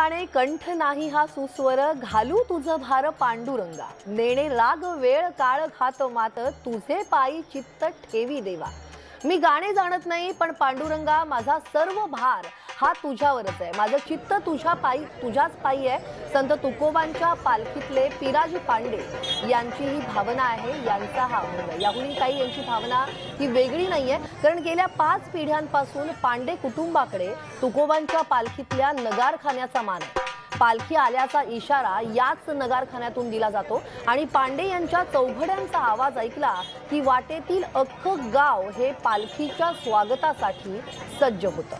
गाणे कंठ नाही हा सुस्वर घालू तुझं भार पांडुरंगा. नेणे राग वेळ काळ घात मात तुझे पायी चित्त ठेवी देवा. मी गाणे जाणत नाही पण पांडुरंगा माझा सर्व भार हा तुझ्यावरच आहे. माझं चित्त तुझ्या पायी तुझ्याच पायी आहे. संत तुकोबांच्या पालखीतले पिराजी पांडे यांची ही भावना आहे यांचा हा अनुभव आहे. याहून काही यांची भावना ही वेगळी नाहीये कारण गेल्या पाच पिढ्यांपासून पांडे कुटुंबाकडे तुकोबांच्या पालखीतल्या नगारखान्याचा मान आहे. पालखी आल्याचा इशारा याच नगारखान्यातून दिला जातो. आणि पांडे यांच्या चौघड्यांचा आवाज ऐकला की वाटेतील अख्खं गाव हे पालखीच्या स्वागतासाठी सज्ज होतं.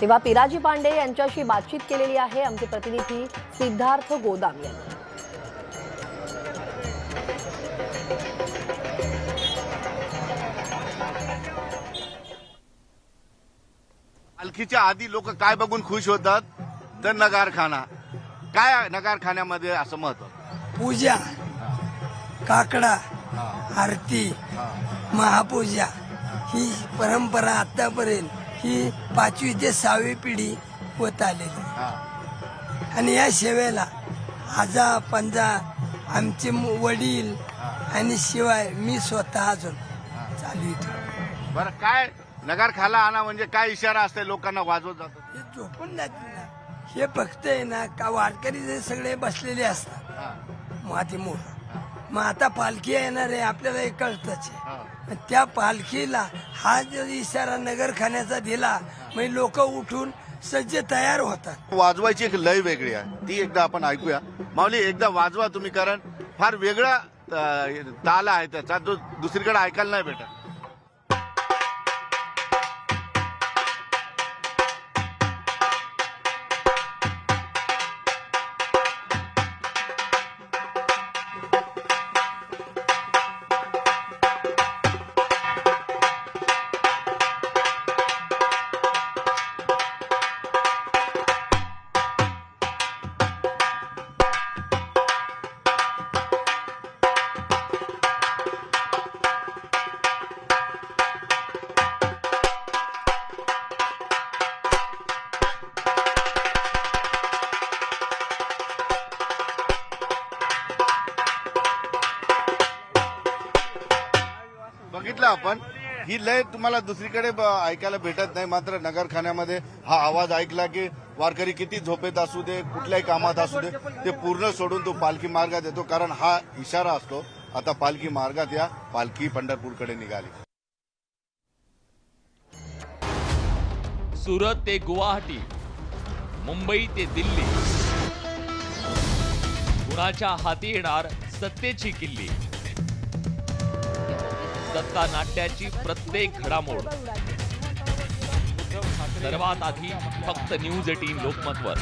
तेव्हा पिराजी पांडे यांच्याशी बातचीत केलेली आहे आमचे प्रतिनिधी सिद्धार्थ गोदाम यांनी. पालखीच्या आधी लोक काय बघून खुश होतात? तर नगारखाना. काय नगारखान्यामध्ये असं महत्त्व पूजा काकडा आरती महापूजा ही परंपरा आतापर्यंत ही पाचवी ते सहावी पिढी होत आलेली. आहे. आणि या सेवेला आजा पंजा आमचे मु- वडील आणि शिवाय मी स्वतः अजून चालवितो बरं काय नगारखाला आणा म्हणजे काय इशारा असते लोकांना वाजवत जातो हे झोपून जाते ना. हे फक्त आहे ना का वारकरी जे सगळे बसलेले असतात. माती मोठ मग आता पालखी येणार आहे आपल्याला हे कळतच आहे. मग त्या पालखीला हा जर इशारा नगरखान्याचा दिला मग लोक उठून सज्ज तयार होतात. वाजवायची एक लय वेगळी आहे. ती एकदा आपण ऐकूया. माऊली एकदा वाजवा तुम्ही कारण फार वेगळा अं, ताल आहे त्याचा. जो दुसरीकडे ऐकायला नाही भेटत. बघितलं आपण ही लय तुम्हाला दुसरीकडे ऐकायला भेटत नाही. मात्र नगरखान्यामध्ये हा आवाज ऐकला की वारकरी किती झोपेत असू दे कुठल्याही कामात असू दे ते पूर्ण सोडून तो पालखी मार्गात येतो. कारण हा इशारा असतो आता पालखी मार्गात या पालखी पंढरपूरकडे निघाली. सुरत ते गुवाहाटी मुंबई ते दिल्ली. कुणाच्या हाती येणार सत्तेची किल्ली? दत्ता नाट्याची प्रत्येक घडामोड. सर्वात आधी फक्त न्यूज एटीन लोकमतवर.